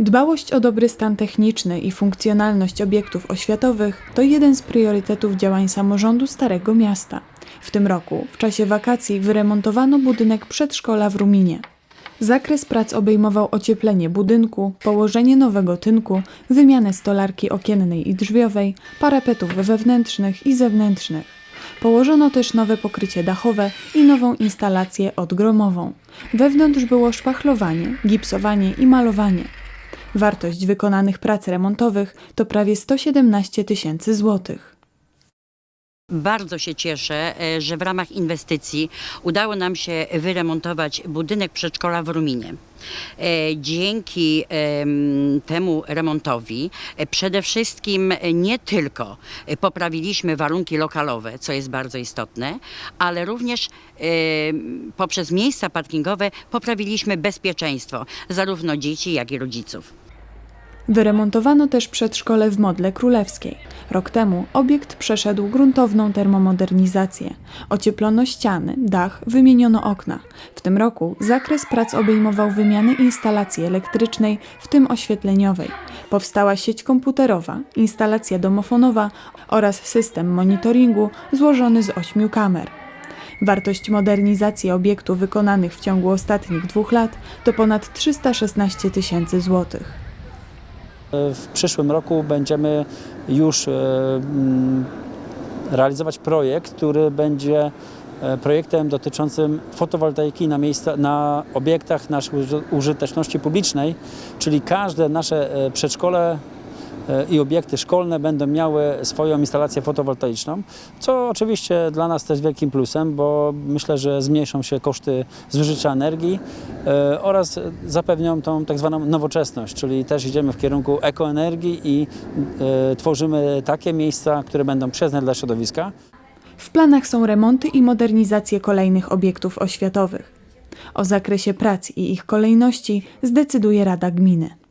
Dbałość o dobry stan techniczny i funkcjonalność obiektów oświatowych to jeden z priorytetów działań samorządu Starego Miasta. W tym roku, w czasie wakacji, wyremontowano budynek przedszkola w Ruminie. Zakres prac obejmował ocieplenie budynku, położenie nowego tynku, wymianę stolarki okiennej i drzwiowej, parapetów wewnętrznych i zewnętrznych. Położono też nowe pokrycie dachowe i nową instalację odgromową. Wewnątrz było szpachlowanie, gipsowanie i malowanie. Wartość wykonanych prac remontowych to prawie 117 tysięcy złotych. Bardzo się cieszę, e, że w ramach inwestycji udało nam się wyremontować budynek przedszkola w Ruminie. E, Dzięki em, temu remontowi e, przede wszystkim nie tylko poprawiliśmy warunki lokalowe, co jest bardzo istotne, ale również poprzez miejsca parkingowe poprawiliśmy bezpieczeństwo zarówno dzieci, jak i rodziców. Wyremontowano też przedszkole w Modle Królewskiej. Rok temu obiekt przeszedł gruntowną termomodernizację. Ocieplono ściany, dach, wymieniono okna. W tym roku zakres prac obejmował wymianę instalacji elektrycznej, w tym oświetleniowej. Powstała sieć komputerowa, instalacja domofonowa oraz system monitoringu złożony z ośmiu kamer. Wartość modernizacji obiektu wykonanych w ciągu ostatnich dwóch lat to ponad 316 tysięcy złotych. W przyszłym roku będziemy już e, mm, realizować projekt, który będzie e, projektem dotyczącym fotowoltaiki na, miejsca, na obiektach uży- użyteczności publicznej, czyli każde nasze e, przedszkole i obiekty szkolne będą miały swoją instalację fotowoltaiczną, co oczywiście dla nas też wielkim plusem, bo myślę, że zmniejszą się koszty zużycia energii e, oraz zapewnią tą tak zwaną nowoczesność, czyli też idziemy w kierunku ekoenergii i e, tworzymy takie miejsca, które będą przyjazne dla środowiska. W planach są remonty i modernizacje kolejnych obiektów oświatowych. O zakresie prac i ich kolejności zdecyduje Rada Gminy.